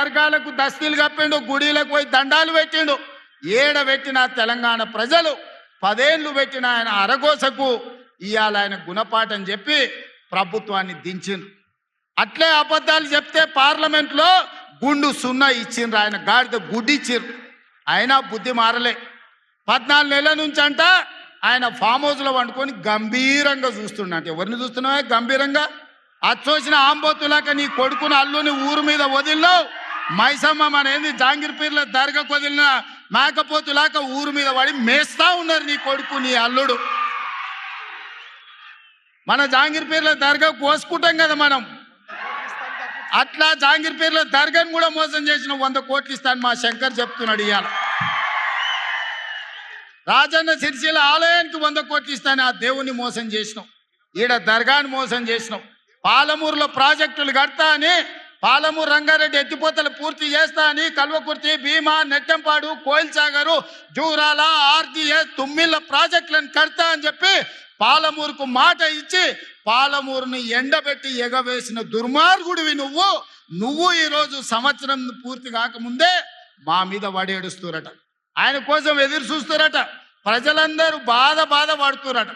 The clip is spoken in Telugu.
దర్గాలకు దస్తీలు కప్పిండు గుడిలకు పోయి దండాలు పెట్టిండు. ఏడ పెట్టిన తెలంగాణ ప్రజలు పదేళ్ళు పెట్టిన ఆయన అరగోసకు ఇవాళ ఆయన గుణపాఠం చెప్పి ప్రభుత్వాన్ని దించిండు. అట్లే అబద్ధాలు చెప్తే పార్లమెంట్లో గుండు సున్నా ఇచ్చిండ్రు ఆయన గాడిద గుడ్డి ఇచ్చిర్రు అయినా బుద్ధి మారలే. పద్నాలుగు నెలల నుంచి అంట ఆయన ఫామ్ హౌస్లో వండుకొని గంభీరంగా చూస్తుండంట. ఎవరిని చూస్తున్నావే? గంభీరంగా. అచ్చోసిన ఆంబోతులాక నీ కొడుకుని అల్లుని ఊరు మీద వదిలినావు. మైసమ్మ మన ఏంది జాంగీర్ పీర్ల దర్గాకు వదిలిన మేకపోతులాక ఊరు మీద పడి మేస్తా ఉన్నారు నీ కొడుకు నీ అల్లుడు. మన జాంగీర్ పీర్ల దర్గా కోసుకుంటాం కదా మనం. అట్లా జాంగీర్ పీర్ల దర్గాను కూడా మోసం చేసిన వంద కోట్లు ఇస్తాను మా శంకర్ చెప్తున్నాడు ఇవాళ రాజన్న సిరిసిల ఆలయానికి వంద కోట్లు ఇస్తాను ఆ దేవుని మోసం చేసినాం. ఈడ దర్గాని మోసం చేసినాం. పాలమూరులో ప్రాజెక్టులు కడతా అని పాలమూరు రంగారెడ్డి ఎత్తిపోతలు పూర్తి చేస్తా అని కల్వకుర్తి భీమా నెట్టంపాడు కోయిల్ సాగరు జూరాల ఆర్జీఎస్ తుమ్మిళ్ళ ప్రాజెక్టులను కడతా అని చెప్పి పాలమూరుకు మాట ఇచ్చి పాలమూరుని ఎండబెట్టి ఎగవేసిన దుర్మార్గుడివి నువ్వు. నువ్వు ఈరోజు సంవత్సరం పూర్తి కాకముందే మా మీద వడేడుస్తురట. ఆయన కోసం ఎదురు చూస్తురట. ప్రజలందరూ బాధ బాధ పడుతురట.